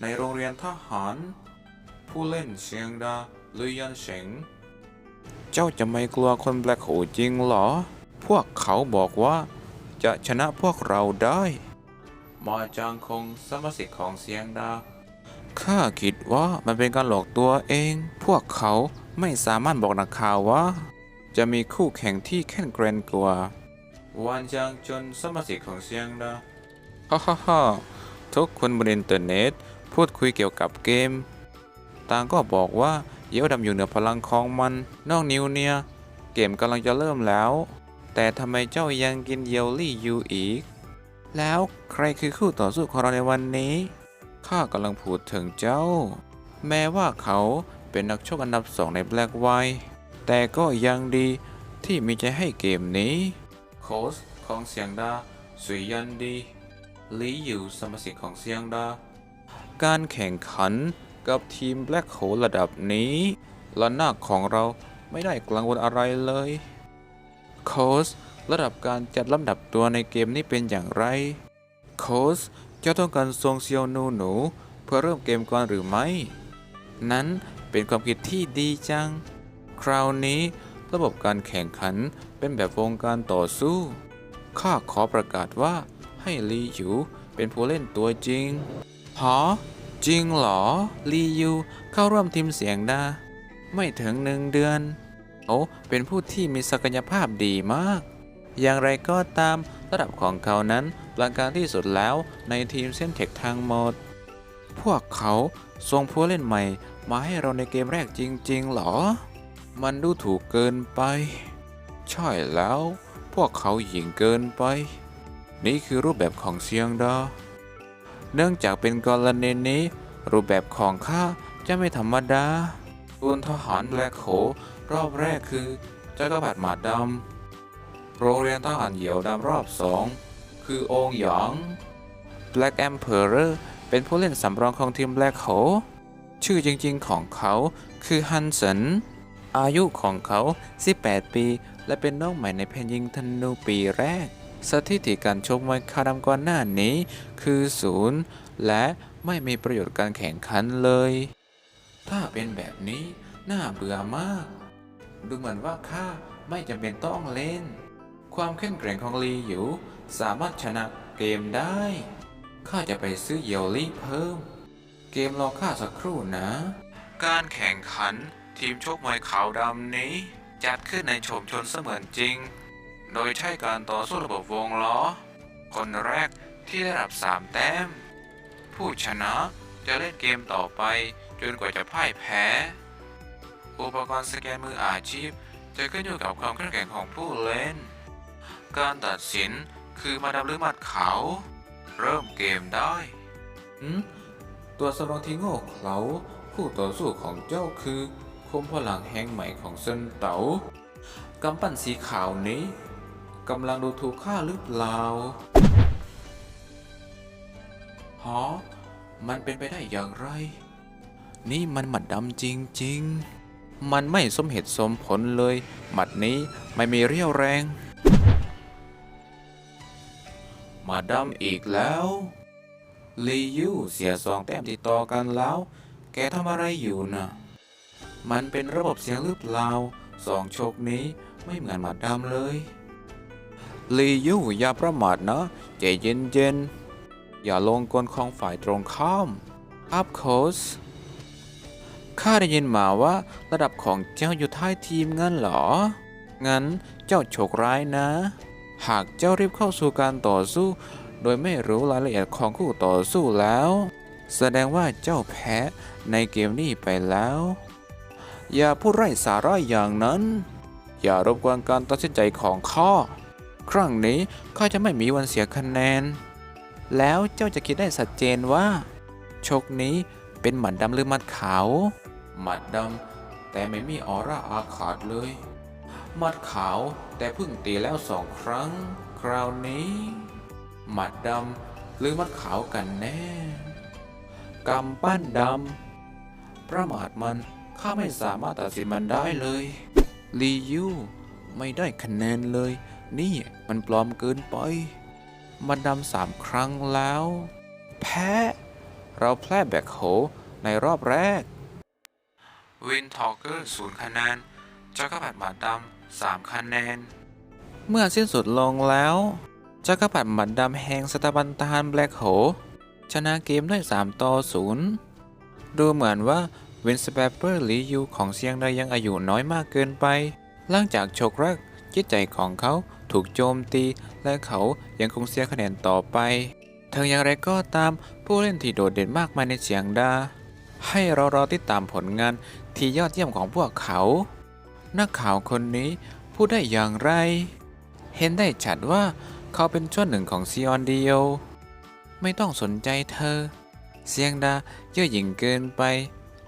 ในโรงเรียนทหาร ผู้เล่นเชียงดาลุยยันเฉงเจ้าจะไม่กลัวคนแบล็คโฮจริงเหรอ พวกเขาบอกว่าจะชนะพวกเราได้ มาจางคงสมาชิกของเสียงดา ข้าคิดว่ามันเป็นการหลอกตัวเอง พวกเขาไม่สามารถบอกนักข่าวว่า จะมีคู่แข่งที่แข็งแกร่งกว่าวันจางจนสมาชิกของเสียงดา ฮ่าฮ่าฮ่าทุกคนบนอินเทอร์เน็ต พูดคุยเกี่ยวกับเกม ต่างก็บอกว่าเยี่ยวดำอยู่เหนือพลังของมัน นอกนิวเนี่ย เกมกำลังจะเริ่มแล้ว แต่ทำไมเจ้ายังกินเยลลี่อยู่อีก แล้วใครคือคู่ต่อสู้ของเราในวันนี้ ข้ากำลังพูดถึงเจ้า แม้ว่าเขาเป็นนักชกอันดับสองในแบล็กไวแต่ก็ยังดีที่มีใจให้เกมนี้ โค้ชของเสียงดาสุยยันดีลีอยู่สมาชิกของเสียงดา การแข่งขันกับทีมแบล็กโฮระดับนี้ละน้าของเราไม่ได้กังวลอะไรเลย โค้ชระดับการจัดลำดับตัวในเกมนี้เป็นอย่างไร โค้ชเจ้าต้องการทรงเซียวนูหนู เพื่อเริ่มเกมก่อนหรือไม่ นั้นเป็นความคิดที่ดีจัง คราวนี้ระบบการแข่งขันเป็นแบบวงการต่อสู้ ข้าขอประกาศว่าให้ลีหยูเป็นผู้เล่นตัวจริง ฮะจริงเหรอลียูเข้าร่วมทีมเสียงดา ไม่ถึงหนึ่งเดือนเขาเป็นผู้ที่มีศักยภาพดีมาก อย่างไรก็ตามระดับของเขานั้นปรานการที่สุดแล้วในทีมเส้นเทคทางหมด พวกเขาส่งผู้เล่นใหม่มาให้เราในเกมแรกจริงๆเหรอ มันดูถูกเกินไป ใช่แล้ว พวกเขาหยิ่งเกินไป นี่คือรูปแบบของเซียงดา เนื่องจากเป็นกรณีนี้ รูปแบบของข้าจะไม่ธรรมดาอุนทหารแบล็คโฮรอบแรกคือจักรพรรดิหมาดำโรงเรียนทหารเหยี่ยวดำรอบสองคือองค์หยาง Black Emperor เป็นผู้เล่นสำรองของทีม Black Hole ชื่อจริงๆของเขาคือฮันเซนอายุของเขา 18 ปี และเป็นน้องใหม่ในแผ่นยิงธนูปีแรก สถิติการชกมวยคาดำก่อนหน้านี้ คือศูนย์และไม่มีประโยชน์การแข่งขันเลย ถ้าเป็นแบบนี้น่าเบื่อมาก ดูเหมือนว่าข้าไม่จำเป็นต้องเล่น ความแข็งแกร่งของลีหยูสามารถชนะเกมได้ข้าจะไปซื้อเยลลี่เพิ่ม เกมรอข้าสักครู่นะ การแข่งขันทีมชกมวยขาวดำนี้ จัดขึ้นในโฉมชนเสมือนจริง โดยใช้การต่อสู้ระบบวงล้อ คนแรกที่ได้รับ 3 แต้ม ผู้ชนะจะเล่นเกมต่อไปจนกว่าจะพ่ายแพ้ อุปกรณ์สแกนมืออาชีพ จะขึ้นอยู่กับความแข็งแกร่งของผู้เล่น การตัดสินคือมาดำหรือมัดเขา เริ่มเกมได้หืมตัวสำรองที่โง่เขลาคู่ต่อสู้ของเจ้าคือคมพลังแห่งใหม่ของเซินเต๋ากำปั้นสีขาวนี้ กำลังดูถูกข้าหรือเปล่าฮะมันเป็นไปได้อย่างไร นี่มันหมัดดำจริง ๆ มันไม่สมเหตุสมผลเลย หมัดนี้ไม่มีเรี่ยวแรง มาดำอีกแล้วลียูเสียสองแต้มติดต่อกันแล้ว แกทำอะไรอยู่นะมันเป็นระบบเสียงหรือเปล่าสองโชคนี้ไม่เหมือนหมาดำเลย ลียูอย่าประมาทนะใจเย็นๆ อย่าลงกลของฝ่ายตรงข้ามอัพโคสข้าได้ยินมาว่าระดับของเจ้าอยู่ท้ายทีมงั้นเหรอ งั้นเจ้าโชคร้ายนะ หากเจ้ารีบเข้าสู่การต่อสู้ โดยไม่รู้รายละเอียดของคู่ต่อสู้แล้ว แสดงว่าเจ้าแพ้ในเกมนี้ไปแล้ว อย่าพูดไร้สาระอย่างนั้น อย่ารบกวนการตัดสินใจของข้า ครั้งนี้ข้าจะไม่มีวันเสียคะแนน แล้วเจ้าจะคิดได้ชัดเจนว่า ชกนี้เป็นหมัดดำหรือหมัดขาว หมัดดำแต่ไม่มีออร่าอาขาดเลย หมัดขาวแต่เพิ่งตีแล้วสองครั้ง คราวนี้ หมัดดำหรือหมัดขาวกันแน่กำปั้นดำประมาทมันข้าไม่สามารถตัดสินมันได้เลย ลียูไม่ได้คะแนนเลย นี่มันปลอมเกินไป มันดำสามครั้งแล้ว แพ้ เราแพร่แบกโหในรอบแรก วินทอ l เกอร์ศูนย์คะแนนจักรพรรดิหมัดดำสามคะแนน เมื่อสิ้นสุดลงแล้วจักรพรรดิหมัดดำแห่งสถาบันทหารแบล็กโหชนะเกมด้วย3ต่อ0ดูเหมือนว่าวินสเปเปอร์ลียูของเซียงไดยังอายุน้อยมากเกินไปหลังจากโชคแรกจิตใจของเขา ถูกโจมตี และเขายังคงเสียคะแนนต่อไปถึงอย่างไรก็ตามผู้เล่นที่โดดเด่นมากมายในเสียงดา ให้เรารอติดตามผลงานที่ยอดเยี่ยมของพวกเขา นักข่าวคนนี้พูดได้อย่างไร เห็นได้ชัดว่าเขาเป็นช่วงหนึ่งของซีออนเดียว ไม่ต้องสนใจเธอ เสียงดาเย่อหยิ่งเกินไป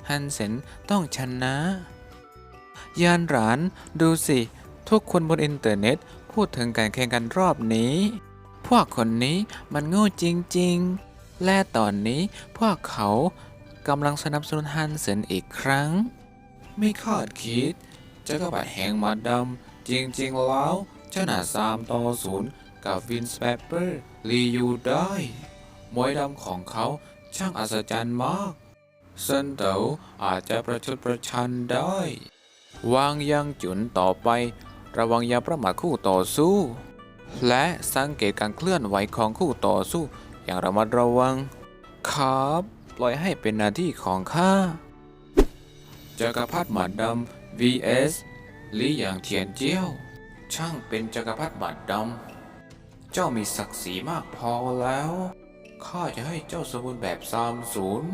ฮันเซนต้องชนะ ยานหลานดูสิ ทุกคนบนอินเทอร์เน็ต พูดถึงการแข่งกันรอบนี้ พวกคนนี้มันโง่จริงๆ และตอนนี้พวกเขากำลังสนับสนุนฮันเซนอีกครั้ง ไม่คาดคิดจะกระบาดแห่งมาดำจริงๆแล้วชนะสามต่อศูนย์กับวินสเปเปอร์ลียูได้มวยดำของเขาช่างอัศจรรย์มากเซนเต๋ออาจจะประชดประชันได้ วางยังจุนต่อไป ระวังอย่าประมาทคู่ต่อสู้ และสังเกตการเคลื่อนไหวของคู่ต่อสู้ อย่างระมัดระวัง ครับ ปล่อยให้เป็นหน้าที่ของข้าจักรพรรดิหมัดดำ vs ลี่หยางเทียนเจี้ยว ช่างเป็นจักรพรรดิหมัดดำ เจ้ามีศักดิ์ศรีมากพอแล้ว ข้าจะให้เจ้าสมบูรณ์แบบสามศูนย์